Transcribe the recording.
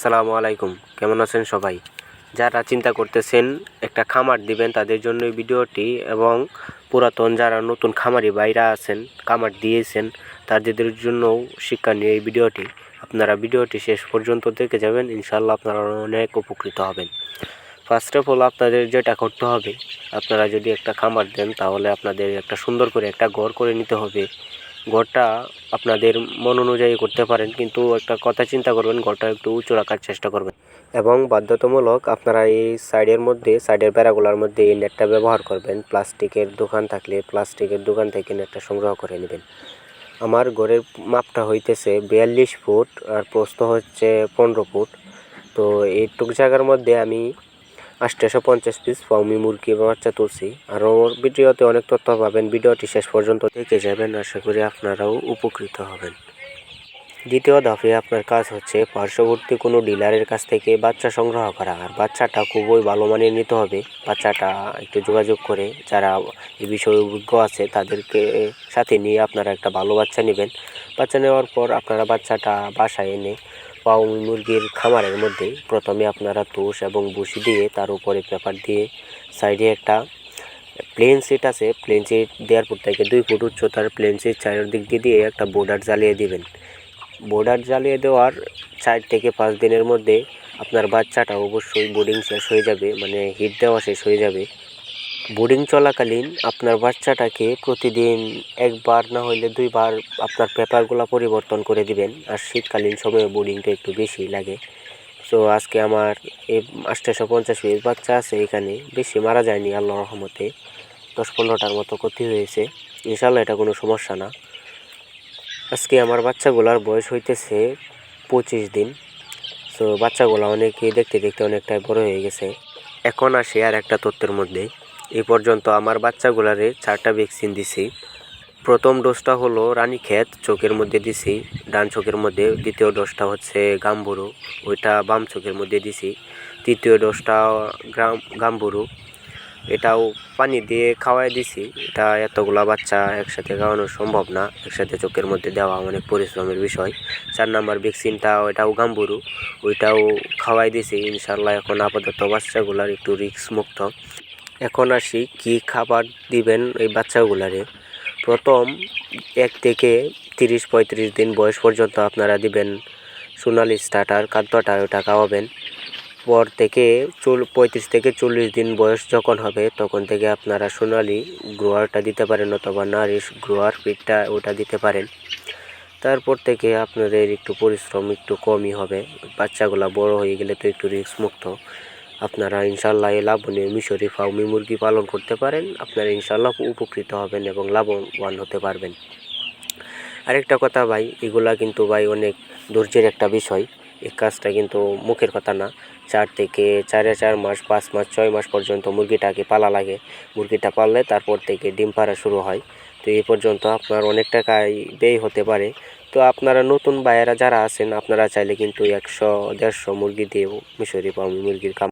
আসসালামু আলাইকুম। কেমন আছেন সবাই? যারা চিন্তা করতেছেন একটা খামার দিবেন তাদের জন্য এই ভিডিওটি এবং পুরাতন যারা নতুন খামারি বাইরা আছেন, খামার দিয়েছেন, তাদের জন্যও শিক্ষা নিয়ে এই ভিডিওটি। আপনারা ভিডিওটি শেষ পর্যন্ত দেখে যাবেন ইনশাল্লাহ আপনারা অনেক উপকৃত হবেন। ফার্স্ট অফ অল আপনাদের যেটা করতে হবে, আপনারা যদি একটা খামার দেন তাহলে আপনাদের একটা সুন্দর করে একটা ঘর করে নিতে হবে। ঘরটা আপনাদের মন অনুযায়ী করতে পারেন, কিন্তু একটা কথা চিন্তা করবেন, ঘরটা একটু উঁচু রাখার চেষ্টা করবেন। এবং বাধ্যতামূলক আপনারা এই সাইডের মধ্যে, সাইডের বেড়াগুলোর মধ্যে এই নেটটা ব্যবহার করবেন। প্লাস্টিকের দোকান থাকলে প্লাস্টিকের দোকান থেকে নেটটা সংগ্রহ করে নেবেন। আমার ঘরের মাপটা হইতেছে বিয়াল্লিশ ফুট আর প্রস্থ হচ্ছে পনেরো ফুট। তো এইটুক জায়গার মধ্যে আমি আটশোশো পঞ্চাশ পিস ফাউমি মুরগি বাচ্চা তুলছি। আর ওর ভিডিওতে অনেক তথ্য পাবেন, ভিডিওটি শেষ পর্যন্ত দেখে যাবেন। আশা করি আপনারাও উপকৃত হবেন। দ্বিতীয় ধাপে আপনার কাজ হচ্ছে পার্শ্ববর্তী কোনো ডিলারের কাছ থেকে বাচ্চা সংগ্রহ করা। আর বাচ্চাটা খুবই ভালো মানের নিতে হবে। বাচ্চাটা একটু যোগাযোগ করে যারা এই বিষয়ে অভিজ্ঞ আছে, তাদেরকে সাথে নিয়ে আপনারা একটা ভালো বাচ্চা নেবেন। বাচ্চা নেওয়ার পর আপনারা বাচ্চাটা বাসায় এনে পাউ মুরগির খামারের মধ্যে প্রথমে আপনারা তুষ এবং বসি দিয়ে তার উপরে পেপার দিয়ে সাইডে একটা প্লেন সিট আছে। প্লেন সিট দেওয়ার পর থেকে দুই ফুট উচ্চতার প্লেন সিট চারিদিক দিয়ে দিয়ে একটা বোর্ডার জ্বালিয়ে দিবেন। বর্ডার জ্বালিয়ে দেওয়ার চার থেকে পাঁচ দিনের মধ্যে আপনার বাচ্চাটা অবশ্যই বোর্ডিং শেষ হয়ে যাবে মানে হিট দেওয়া শেষ হয়ে যাবে। বোর্ডিং চলাকালীন আপনার বাচ্চাটাকে প্রতিদিন একবার না হইলে দুইবার আপনার পেপারগুলো পরিবর্তন করে দিবেন। আর শীতকালীন সময়ে বোর্ডিংটা একটু বেশি লাগে। সো আজকে আমার এই আটশোশো পঞ্চাশ পিস বাচ্চা আছে এখানে। বেশি মারা যায়নি আল্লাহ রহমতে। দশ পনেরোটার মতো ক্ষতি হয়েছে। ইনশাল্লাহ এটা কোনো সমস্যা না। আজকে আমার বাচ্চাগুলার বয়স হইতেছে পঁচিশ দিন। সো বাচ্চাগুলো অনেকে দেখতে দেখতে অনেকটাই বড় হয়ে গেছে। এখন আসি আর একটা তত্ত্বের মধ্যে। এই পর্যন্ত আমার বাচ্চাগুলারে চারটা ভ্যাকসিন দিছি। প্রথম ডোজটা হলো রানীক্ষেত চোখের মধ্যে দিছি। ডান চোখের মধ্যে, দ্বিতীয় ডোজটা হচ্ছে গাম্বুরু। ওইটা বাম চোখের মধ্যে দিছি। তৃতীয় ডোজটা গ্রাম, গাম্বুরু। এটাও পানি দিয়ে খাওয়াই দিছি। এটা এতগুলা বাচ্চা একসাথে খাওয়ানো সম্ভব না। একসাথে চোখের মধ্যে দেওয়া অনেক পরিশ্রমের বিষয়। চার নাম্বার ভ্যাকসিনটা ওইটাও গাম্বুরু। ওইটাও খাওয়াই দিছি। ইনশাল্লাহ এখন আপাতত বাচ্চাগুলার একটু রিস্ক মুক্ত। এখন আসি কি খাবার দিবেন এই বাচ্চাগুলারে। প্রথম এক থেকে তিরিশ পঁয়ত্রিশ দিন বয়স পর্যন্ত আপনারা দিবেন সোনালি স্টার্টার খাদ্যটা ওটা খাওয়াবেন। পর থেকে চল, পঁয়ত্রিশ থেকে চল্লিশ দিন বয়স যখন হবে, তখন থেকে আপনারা সোনালি গ্রোয়ারটা দিতে পারেন অথবা নারিশ গ্রোয়ার পিঠটা ওটা দিতে পারেন। তারপর থেকে আপনাদের একটু পরিশ্রম একটু কমই হবে। বাচ্চাগুলো বড় হয়ে গেলে তো একটু রিস্ক মুক্ত। আপনারা ইনশাল্লাহ এই লাভনীয় মিশরি ফাউমি মুরগি পালন করতে পারেন, আপনারা ইনশাল্লাহ উপকৃত হবেন এবং লাভবান হতে পারবেন। আরেকটা কথা ভাই, এগুলা কিন্তু ভাই অনেক ধৈর্যের একটা বিষয়, এই কাজটা কিন্তু মুখের কথা না। চার থেকে চারে চার মাস, পাঁচ মাস, ছয় মাস পর্যন্ত মুরগিটাকে পালা লাগে। মুরগিটা পাললে তারপর থেকে ডিম পাড়া শুরু হয়। তো এই পর্যন্ত আপনার অনেক টাকাই ব্যয় হতে পারে। তো আপনারা নতুন বায়েরা যারা আছেন, আপনারা চাইলে কিন্তু একশো, দেড়শো মুরগি দিয়েও মিশরি পাউমি মুরগির কাম